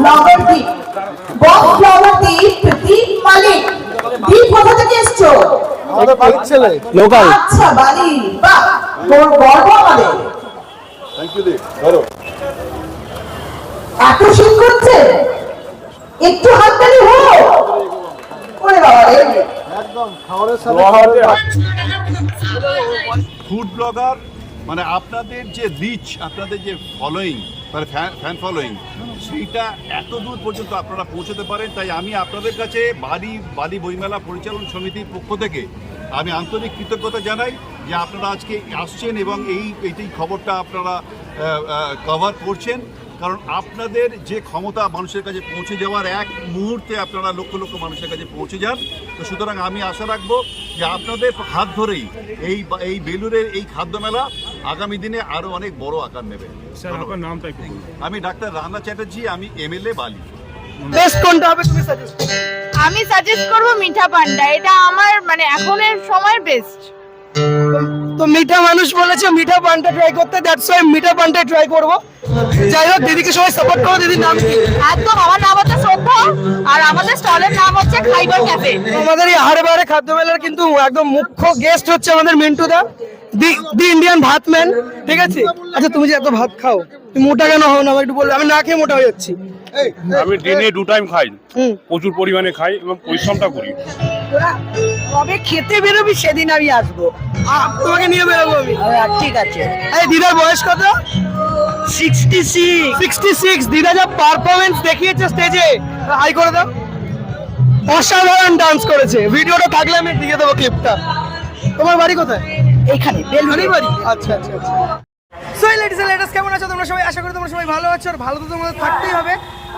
Blogger দ্বীপ বক blogger দ্বীপ মালিক। দ্বীপ কোথা থেকে এসছো? আমাদের বাড়ির ছেলে। লোকাল। আচ্ছা বালি। বাহ তোর গর্ব আমাদের। থ্যাংক ইউ দি ধরো। এত শীত করছে একটু হাততালি ওরে বাবা রে। একদম খাবারের সাথে ফুড ব্লগার মানে আপনাদের যে রিচ আপনাদের যে ফলোয়িং মানে ফ্যান ফলোয়িং সেইটা এত দূর পর্যন্ত আপনারা পৌঁছতে পারেন, তাই আমি আপনাদের কাছে বাড়ি বালি বইমেলা পরিচালন সমিতির পক্ষ থেকে আমি আন্তরিক কৃতজ্ঞতা জানাই যে আপনারা আজকে আসছেন এবং এই এই খবরটা আপনারা কভার করছেন। কারণ আপনাদের যে ক্ষমতা মানুষের কাছে পৌঁছে যাওয়ার এক মুহূর্তে আপনারা লক্ষ লক্ষ মানুষের কাছে পৌঁছে যান। তো সুতরাং আমি আশা রাখব যে আপনাদের হাত ধরেই এই এই বেলুরের এই খাদ্য মেলা আগামী দিনে আরও অনেক বড় আকার নেবে। আমি ডাক্তার রানা চ্যাটার্জি আমি এমএলএ বালি। বেস্ট কোনটা হবে তুমি সাজেস্ট আমি সাজেস্ট করব মিঠা পান্ডা। এটা আমার মানে এখনের সময় বেস্ট তো মিঠা মানুষ বলেছে মিঠা পানটা ট্রাই করতে দ্যাটস ওয়াই মিঠা পানটা ট্রাই করব। যাই হোক দিদিকে সবাই সাপোর্ট করো দিদির নাম কি? একদম আমার নাম হচ্ছে শ্রদ্ধা আর আমাদের স্টলের নাম হচ্ছে খাইবার ক্যাফে। আমাদের এই হাড়ে বাড়ে খাদ্য মেলার কিন্তু একদম মুখ্য গেস্ট হচ্ছে আমাদের Mintu da the the Indian bhaat man ঠিক আছে? আচ্ছা তুমি যে এত ভাত খাও তুমি মোটা কেন হও না? আমাকে একটু বলবে আমি না খেয়ে মোটা হয়ে যাচ্ছি। আমি দিনে দু টাইম খাই হুম। প্রচুর পরিমাণে খাই এবং পরিশ্রমটা করি। কবে খেতে বেরোবি সেদিন আমি আসব। তোমাকে নিয়ে বেরোবো আমি। ঠিক আছে। এই দিদার বয়স কত? Sixty six. সিক্সটি সিক্স দিদা যা পারফরমেন্স দেখিয়েছে স্টেজে হাই করে দাও। অসাধারণ ডান্স করেছে। ভিডিওটা থাকলে আমি দিয়ে দেবো ক্লিপটা তোমার বাড়ি কোথায়? এখানে বাড়ি? আচ্ছা আচ্ছা আচ্ছা। সো লেডিস লেডিস কেমন আছো? তোমরা সবাই আশা করি তোমরা সবাই ভালো আছো। আর ভালো তো তোমাদের থাকতেই হবে।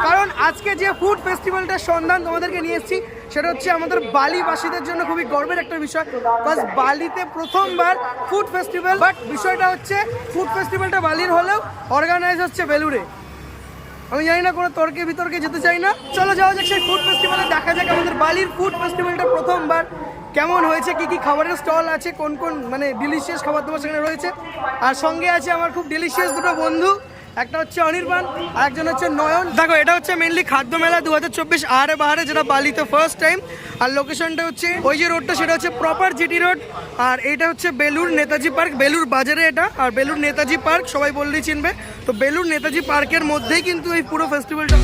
কারণ আজকে যে ফুড ফেস্টিভ্যালটার সন্ধান তোমাদেরকে নিয়ে এসেছি, সেটা হচ্ছে আমাদের বালিবাসীদের জন্য খুবই গর্বের একটা বিষয়। বিকজ বালিতে প্রথমবার ফুড ফেস্টিভ্যাল বাট বিষয়টা হচ্ছে ফুড ফেস্টিভ্যালটা বালির হলেও অর্গানাইজ হচ্ছে বেলুড়ে। আমি জানি না কোনো তর্কে বিতর্কে যেতে চাই না। চলো যাওয়া যাক সেই ফুড ফেস্টিভ্যালে দেখা যাক আমাদের বালির ফুড ফেস্টিভ্যালটা প্রথমবার কেমন হয়েছে, কি কি খাবারের স্টল আছে, কোন কোন মানে ডিলিশিয়াস খাবার দাবার সেখানে রয়েছে। আর সঙ্গে আছে আমার খুব ডিলিশিয়াস দুটো বন্ধু। একটা হচ্ছে অনির্বাণ আর একজন হচ্ছে নয়ন। দেখো, এটা হচ্ছে মেনলি খাদ্য মেলা দু হাজার চব্বিশ আহারে বাহারে, যেটা বালিতে ফার্স্ট টাইম আর লোকেশনটা হচ্ছে, ওই যে রোডটা সেটা হচ্ছে প্রপার জিটি রোড আর এটা হচ্ছে বেলুর নেতাজি পার্ক বেলুর বাজারে এটা। আর বেলুর নেতাজি পার্ক সবাই বললেই চিনবে। তো বেলুর নেতাজি পার্কের মধ্যেই কিন্তু এই পুরো ফেস্টিভ্যালটা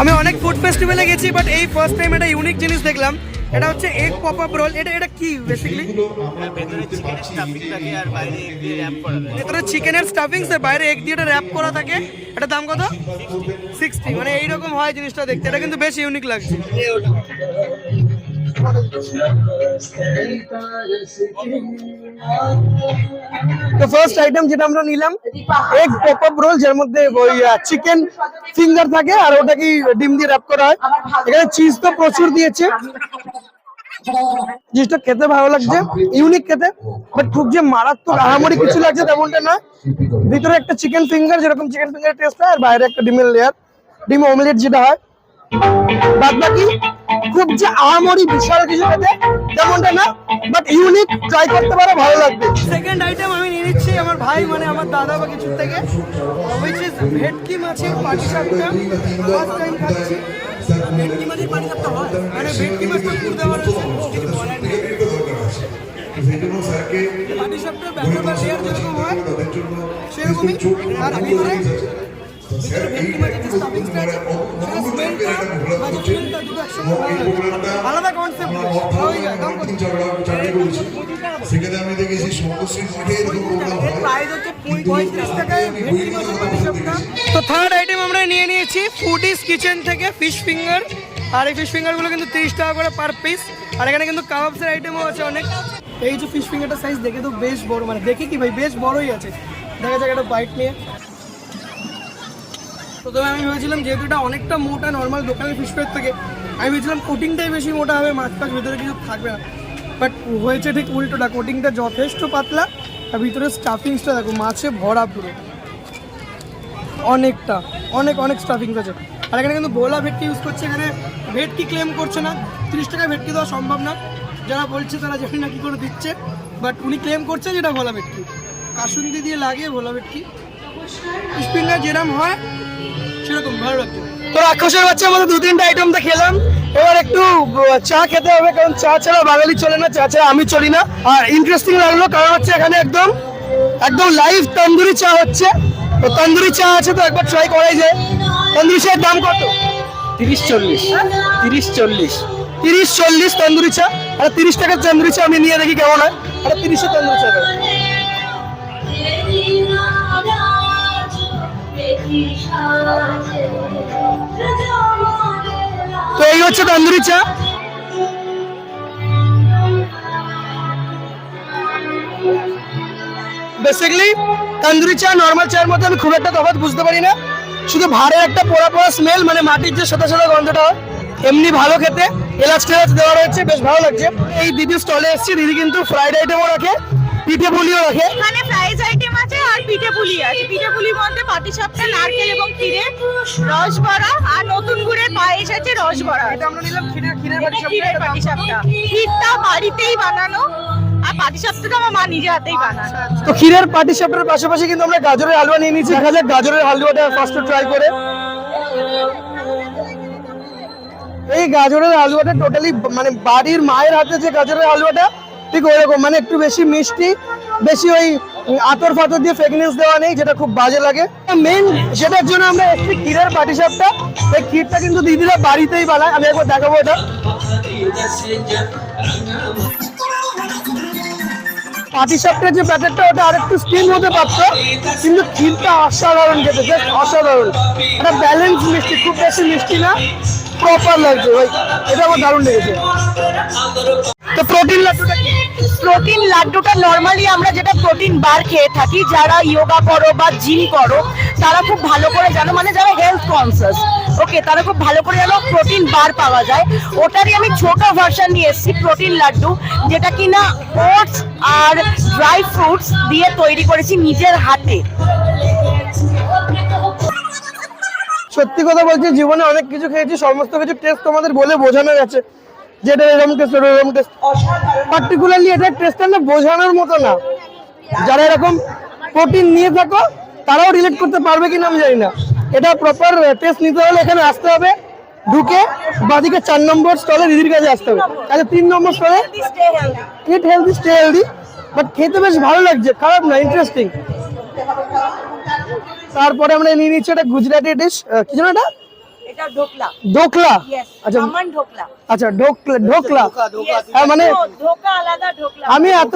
আমি অনেক ফুড ফেস্টিভ্যালে গেছি বাট এই ফার্স্ট টাইম এটা ইউনিক জিনিস দেখলাম। এটা হচ্ছে এগ পপ আপ রোল এটা এটা কি বেসিক্যালি ভেতরে চিকেনের স্টাফিংস এর বাইরে এগ দিয়ে এটা র্যাপ করা থাকে। এটা দাম কত? সিক্সটি মানে এইরকম হয় জিনিসটা দেখতে। এটা কিন্তু বেশ ইউনিক লাগছে। তো ফার্স্ট আইটেম যেটা আমরা নিলাম এগ পপ আপ রোল যার মধ্যে ওই চিকেন ফিঙ্গার থাকে, আর ওটা কি ডিম দিয়ে র্যাপ করা হয়। এখানে চিজ তো প্রচুর দিয়েছে। জিনিসটা খেতে ভালো লাগছে ইউনিক খেতে বাট খুব যে মারাত্মক আহামরি কিছু লাগছে তেমনটা না। ভিতরে একটা চিকেন ফিঙ্গার যেরকম চিকেন ফিঙ্গার টেস্ট হয়, আর বাইরে একটা ডিমের লেয়ার ডিম অমলেট যেটা হয়। বাদ বাকি খুব যে আহামরি বিশাল কিছু খেতে তেমনটা না বাট ইউনিক ট্রাই করতে পারো, ভালো লাগবে। সেকেন্ড আইটেম আমি নিয়ে নিচ্ছি আমার ভাই মানে আমার দাদা বা কিছু থেকে হুইচ ইজ ভেটকি মাছের পাটি সাপটা ফার্স্ট টাইম খাচ্ছি। ভেটকি মাছের পাটি সাপটা হয়। মানে ভেটকি মাছটা পুর দেওয়া রয়েছে, কিছু বলার নেই। পাটি সাপটার ব্যাপার বা লেয়ার যেরকম হয়, সেরকমই। আর ভিতরে আলাদা কনসেপ্ট সেখানে আমি দেখেছি হয় তো থার্ড আইটেম আমরা নিয়ে নিয়েছি ফুডিস কিচেন থেকে ফিশ ফিঙ্গার আর এই ফিশ ফিঙ্গারগুলো কিন্তু তিরিশ টাকা করে পার পিস আর এখানে কিন্তু কাবাবসের আইটেমও আছে অনেক। এই যে ফিশ ফিঙ্গারটা সাইজ দেখে তো বেশ বড় মানে দেখে কি ভাই বেশ বড়ই আছে। দেখা যাক একটা বাইট নিয়ে। প্রথমে আমি ভেবেছিলাম যেহেতু এটা অনেকটা মোটা নর্মাল দোকানের ফিশ ফ্রাইয়ের থেকে, আমি ভেবেছিলাম কোটিংটাই বেশি মোটা হবে, মাছ ফাছ ভেতরে কিছু থাকবে না। বাট হয়েছে ঠিক উল্টোটা কোটিংটা যথেষ্ট পাতলা, আর ভিতরে স্টাফিংসটা দেখো, মাছে ভরা পুরো। অনেকটা, অনেক অনেক স্টাফিংস আছে। আর এখানে কিন্তু গোলা ভেটকি ইউজ করছে, এখানে ভেটকি ক্লেম করছে না, তিরিশ টাকা ভেটকি দেওয়া সম্ভব না। যারা বলছে তারা জানি না কী করে দিচ্ছে বাট উনি ক্লেম করছে যেটা ভোলা ভেটকি। কাসুন্দি দিয়ে লাগে ভোলা ভেটকি। স্পিনটা যেরকম হয় সেরকম ভালো লাগছে। তো রাক্ষসের বাচ্চা আমাদের দু তিনটা আইটেম তো খেলাম এবার একটু চা খেতে হবে কারণ চা ছাড়া বাঙালি চলে না চা ছাড়া আমি চলি না। আর ইন্টারেস্টিং লাগল কারণ হচ্ছে এখানে একদম একদম লাইভ তন্দুরি চা হচ্ছে। তো তন্দুরি চা আছে তো একবার ট্রাই করাই যায়। তন্দুরি চায়ের দাম কত? তিরিশ চল্লিশ। তিরিশ চল্লিশ। তিরিশ চল্লিশ তন্দুরি চা। আর তিরিশ টাকার তন্দুরি চা আমি নিয়ে দেখি কেমন হয়। আর তিরিশে তন্দুরি চা তো এই হচ্ছে তন্দুরি চা। বেসিক্যালি তন্দুরি চা নর্মাল চায়ের মধ্যে আমি খুব একটা তফাৎ বুঝতে পারি না। শুধু ভাড়ের একটা পোড়া পোড়া স্মেল মানে মাটির যে সাদা সাদা গন্ধটা হয়, এমনি ভালো খেতে। এলাচ টেলাচ দেওয়া রয়েছে, বেশ ভালো লাগছে। এই দিদির স্টলে এসেছি, দিদি কিন্তু ফ্রাইড আইটেমও রাখে, পিঠে পুলিও রাখে। এখানে আর পিঠে আছে। পিঠেপুলির মধ্যে পাটিসাপটা নারকেল এবং ক্ষীরে রস ভরা আর নতুন গুড়ের পায়েস আছে রস ভরা এটা আমরা নিলাম ক্ষীরের ক্ষীরের পাটিসাপটা ক্ষীরটা বাড়িতেই বানানো আর আমার মা নিজে হাতেই বানানো তো ক্ষীরের পাটি সাপটার পাশাপাশি কিন্তু আমরা গাজরের হালুয়া নিয়ে নিয়েছি। দেখা যাক গাজরের হালুয়াটা ফার্স্ট ট্রাই করে। এই গাজরের হালুয়াটা টোটালি মানে বাড়ির মায়ের হাতে যে গাজরের হালুয়াটা ঠিক ওইরকম মানে একটু বেশি মিষ্টি বেশি ওই আতর ফাতর দিয়ে ফেকনেস দেওয়া নেই, যেটা খুব বাজে লাগে। মেন সেটার জন্য আমরা একটি ক্ষীরের পাটি সাপটা এই ক্ষীরটা কিন্তু দিদিরা বাড়িতেই বানায়, আমি একবার দেখাবো এটা। পাটিসাপটার যে প্যাকেটটা, ওটা আরেকটু স্টিম হতে পারতো, কিন্তু ক্ষীরটা অসাধারণ খেতে জাস্ট অসাধারণ। একটা ব্যালেন্স মিষ্টি, খুব বেশি মিষ্টি না প্রপার লাগছে, ভাই। এটা আমার দারুণ লেগেছে। তো প্রোটিন লাড্ডুটা কি? প্রোটিন লাড্ডুটা নর্মালি আমরা যেটা প্রোটিন বার খেয়ে থাকি যারা যোগা করো বা জিম করো তারা খুব ভালো করে জানো মানে যারা হেলথ কনসিয়াস ওকে তারা খুব ভালো করে জানো প্রোটিন বার পাওয়া যায়। ওটারই আমি ছোট ভার্সন নিয়ে এসেছি প্রোটিন লাড্ডু যেটা কিনা ওটস আর ড্রাই ফ্রুটস দিয়ে তৈরি করেছি নিজের হাতে। সত্যি কথা বলছি জীবনে অনেক কিছু খেয়েছি সমস্ত কিছু টেস্ট তোমাদের বলে বোঝানো গেছে। যেটা এরকম টেস্ট এরকম টেস্ট পার্টিকুলারলি এটা টেস্টটা না বোঝানোর মতো না। যারা এরকম প্রোটিন নিয়ে থাকো তারাও রিলেট করতে পারবে কিনা আমি জানি না। এটা প্রপার টেস্ট নিতে হলে এখানে আসতে হবে। ঢুকে বাদিকে চার নম্বর স্টলে দিদির কাছে আসতে হবে। আচ্ছা তিন নম্বর স্টলে eat healthy stay healthy but খেতে বেশ ভালো লাগছে খারাপ না ইন্টারেস্টিং তারপরে আমরা নিয়ে নিচ্ছি একটা গুজরাটি ডিশ কি জানো এটা? এটা ঢোকলা। আচ্ছা। আমান ঢোকলা। আচ্ছা ঢোকলা ঢোকলা। হ্যাঁ, মানে আলাদা ঢোকলা। আমি এত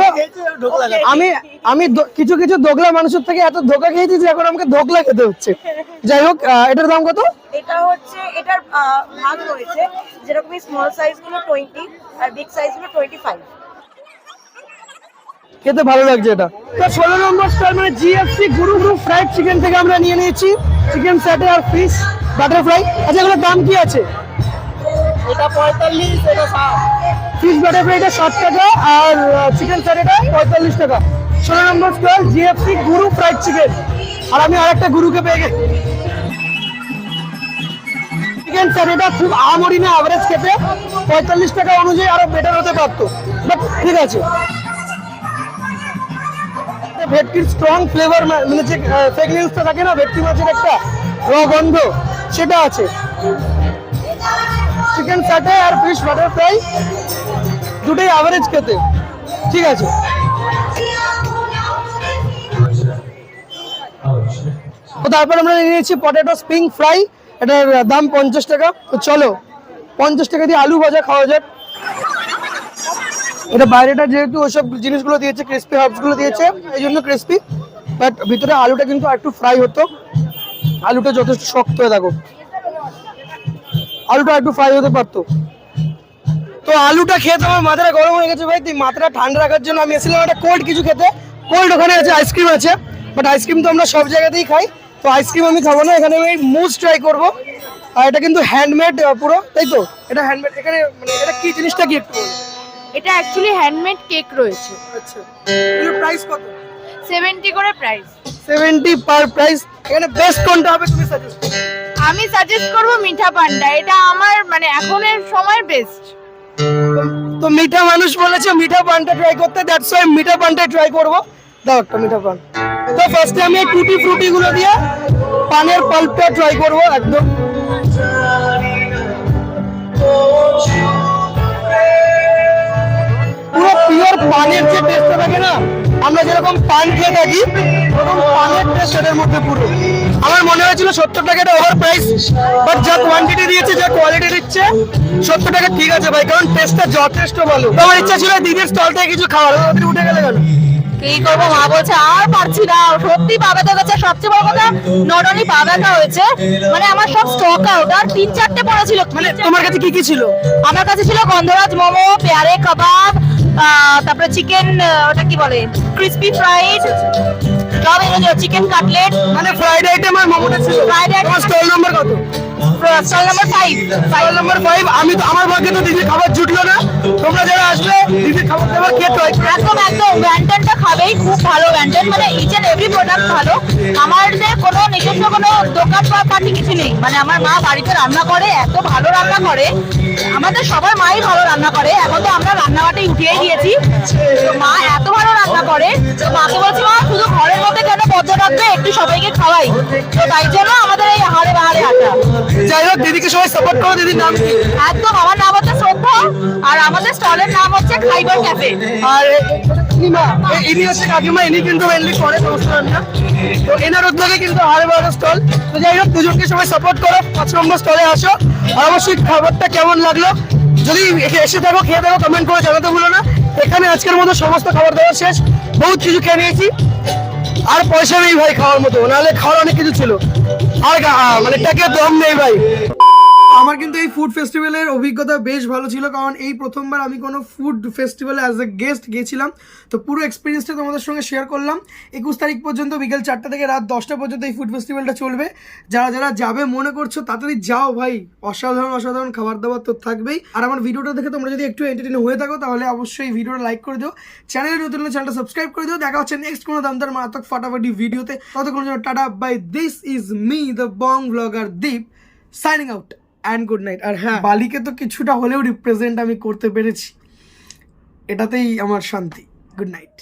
আমি আমি কিছু কিছু দোকলা মানুষের থেকে এত ধোকা খেয়েছি যে এখন আমাকে ধোকলা খেতে হচ্ছে। যাই হোক এটার দাম কত? এটা হচ্ছে এটার ভাগ রয়েছে। যেরকম স্মল সাইজগুলো টোয়েন্টি আর বিগ সাইজগুলো টোয়েন্টি ফাইভ খেতে ভালো লাগছে এটা। তো ষোলো নম্বর স্টল মানে জিএফসি গুরু গুরু ফ্রাইড চিকেন থেকে আমরা নিয়ে নিয়েছি। চিকেন স্যাটে আর ফিশ বাটারফ্লাই আচ্ছা এগুলোর দাম কি আছে? এটা পঁয়তাল্লিশ এটা ষাট। ফিশ বাটারফ্রাইটা ষাট টাকা আর চিকেন স্যাটেটা পঁয়তাল্লিশ টাকা। ষোলো number stall GFC Guru fried chicken আর আমি আরেকটা গুরুকে পেয়ে গেছি। চিকেন স্যাটেটা খুব আমরিনা অ্যাভারেজ খেতে। পঁয়তাল্লিশ টাকা অনুযায়ী আরও বেটার হতে পারতো। বাট ঠিক আছে। ভেটকির স্ট্রং ফ্লেভার মানে যে ফ্রেগনেন্সটা থাকে না, ভেটকি মাছের একটা র গন্ধ, সেটা আছে। চিকেন স্যাটে আর ফিশ বাটার ফ্রাই দুটোই অ্যাভারেজ খেতে। ঠিক আছে? তারপর আমরা নিয়ে নিয়েছি পটেটো স্প্রিং ফ্রাই এটার দাম পঞ্চাশ টাকা। তো চলো, পঞ্চাশ টাকা দিয়ে আলু ভাজা খাওয়া যাক। এটা বাইরেটা যেহেতু ওইসব জিনিসগুলো দিয়েছে ক্রিস্পি হার্বসগুলো দিয়েছে এই জন্য ক্রিস্পি বাট ভিতরে আলুটা কিন্তু একটু ফ্রাই হতো। আলুটা যথেষ্ট শক্ত হয়ে থাকো আলুটা একটু ফ্রাই হতে পারতো। তো আলুটা খেয়ে তো আমার মাথাটা গরম হয়ে গেছে ভাই, তুই মাথাটা ঠান্ডা রাখার জন্য আমি এসেছিলাম একটা কোল্ড কিছু খেতে। কোল্ড ওখানে আছে আইসক্রিম আছে বাট আইসক্রিম তো আমরা সব জায়গাতেই খাই। তো আইসক্রিম আমি খাব না, এখানে আমি মুজ ট্রাই করব। আর এটা কিন্তু হ্যান্ডমেড পুরো, তাই তো? এটা হ্যান্ডমেড এখানে মানে এটা কি জিনিসটা কি একটু। এটা অ্যাকচুয়ালি হ্যান্ডমেড কেক রয়েছে। আচ্ছা। এর প্রাইস কত? সেভেন্টি করে প্রাইস সেভেন্টি পার প্রাইস এখানে বেস্ট কোনটা হবে তুমি সাজেস্ট আমি সাজেস্ট করব মিঠা পান্ডা। এটা আমার মানে এখনের সময় বেস্ট তো মিঠা মানুষ বলেছে মিঠা পানটা ট্রাই করতে দ্যাটস ওয়াই মিঠা পানটা ট্রাই করব। দাও একটা মিঠা পান তো ফার্স্টে আমি টুটি ফ্রুটি গুলো দিয়ে পানের পাল্পটা ট্রাই করব একদম। পুরো পিওর পানের যে টেস্টটা থাকে না আমরা যেরকম পান খেয়ে থাকি পানের টেস্ট এটার মধ্যে পুরো। আমার মনে হয়েছিল সত্তর টাকা এটা ওভার প্রাইস বাট যা কোয়ান্টিটি দিয়েছে যা কোয়ালিটি দিচ্ছে সত্তর টাকা ঠিক আছে ভাই কারণ টেস্টটা যথেষ্ট ভালো। তো আমার ইচ্ছা ছিল দিদির স্টল থেকে কিছু খাওয়ার ওদের উঠে গেলে কেন? কি করব মা বলছে আর পারছি না। সত্যি পা ব্যথা হয়েছে সবচেয়ে বড় কথা নট অনলি পা ব্যথা হয়েছে মানে আমার সব স্টক আউট আর তিন চারটে পড়া ছিল। মানে তোমার কাছে কি কি ছিল? আমার কাছে ছিল গন্ধরাজ মোমো পেয়ারে কাবাব তারপরে চিকেন ওটা কি বলে? ক্রিসপি ফ্রাইড সব চিকেন কাটলেট মানে ফ্রাইড আইটেম আর মোমোটা ছিল। ফ্রাইড আইটেম স্টল নাম্বার কত? আমি তো আমার ভাগ্যে তো খাবেই, খুব ভালো ব্যান্টন মানে ইচ এন্ড এভরি প্রোডাক্ট ভালো। আমাদের কোনো নিজস্ব কোনো দোকান কিছু নেই। মানে আমার মা বাড়িতে রান্না করে, এত ভালো রান্না করে। আমাদের সবার মাই ভালো রান্না করে। এখন তো আমরা রান্নাবাটি উঠিয়েই দিয়েছি। মা এত ভালো রান্না করে। তো মাকে বলছি, মা, শুধু ঘরের মধ্যে কেন বদ্ধ রাখবে একটু সবাইকে খাওয়াই। তো তাই জন্য আমাদের এই হাড়ে বাহারে হাঁটা যাই হোক দিদিকে সবাই সাপোর্ট করো দিদির নাম কি? একদম আমার নাম হচ্ছে শ্রদ্ধা আর আমাদের স্টলের নাম হচ্ছে খাইবার ক্যাফে। আর কাকিমা এ- ইনি হচ্ছে কাকিমা ইনি কিন্তু মেনলি করে সমস্ত তো এনার উদ্যোগে কিন্তু হারে বড় স্টল। তো যাই হোক দুজনকে সবাই সাপোর্ট করো পাঁচ নম্বর স্টলে আসো। আর অবশ্যই খাবারটা কেমন লাগল? যদি এসে থাকো খেয়ে থাকো কমেন্ট করে জানাতে ভুলো না। এখানে আজকের মতো সমস্ত খাবার দাবার শেষ। বহুত কিছু খেয়ে নিয়েছি। আর পয়সা নেই ভাই খাওয়ার মতো, নাহলে খাওয়ার অনেক কিছু ছিল। আর মানে টাকা দম নেই ভাই। আমার কিন্তু এই ফুড ফেস্টিভ্যালের অভিজ্ঞতা বেশ ভালো ছিল, কারণ এই প্রথমবার আমি কোনো ফুড ফেস্টিভ্যালে অ্যাজ এ গেস্ট গেছিলাম। তো পুরো এক্সপিরিয়েন্সটা তোমাদের সঙ্গে শেয়ার করলাম। একুশ তারিখ পর্যন্ত বিকেল চারটা থেকে রাত দশটা পর্যন্ত এই ফুড ফেস্টিভ্যালটা চলবে। যারা যারা যাবে, মনে করছ, তাড়াতাড়ি যাও ভাই। অসাধারণ অসাধারণ খাবার দাবার তো থাকবেই। আর আমার ভিডিওটা দেখে তোমরা যদি একটু এন্টারটেন হয়ে থাকো, তাহলে অবশ্যই ভিডিওটা লাইক করে দিও। চ্যানেলে নতুন চ্যানেলটা সাবস্ক্রাইব করে দিও। দেখা হচ্ছে নেক্সট কোনো দামদার মারাত্মক ফাটাফাটি ভিডিওতে ততক্ষণ জন্য tata bye this is me the Bong blogger Deep signing out and good night আর হ্যাঁ বালিকে তো কিছুটা হলেও রিপ্রেজেন্ট আমি করতে পেরেছি। এটাতেই আমার শান্তি। Good night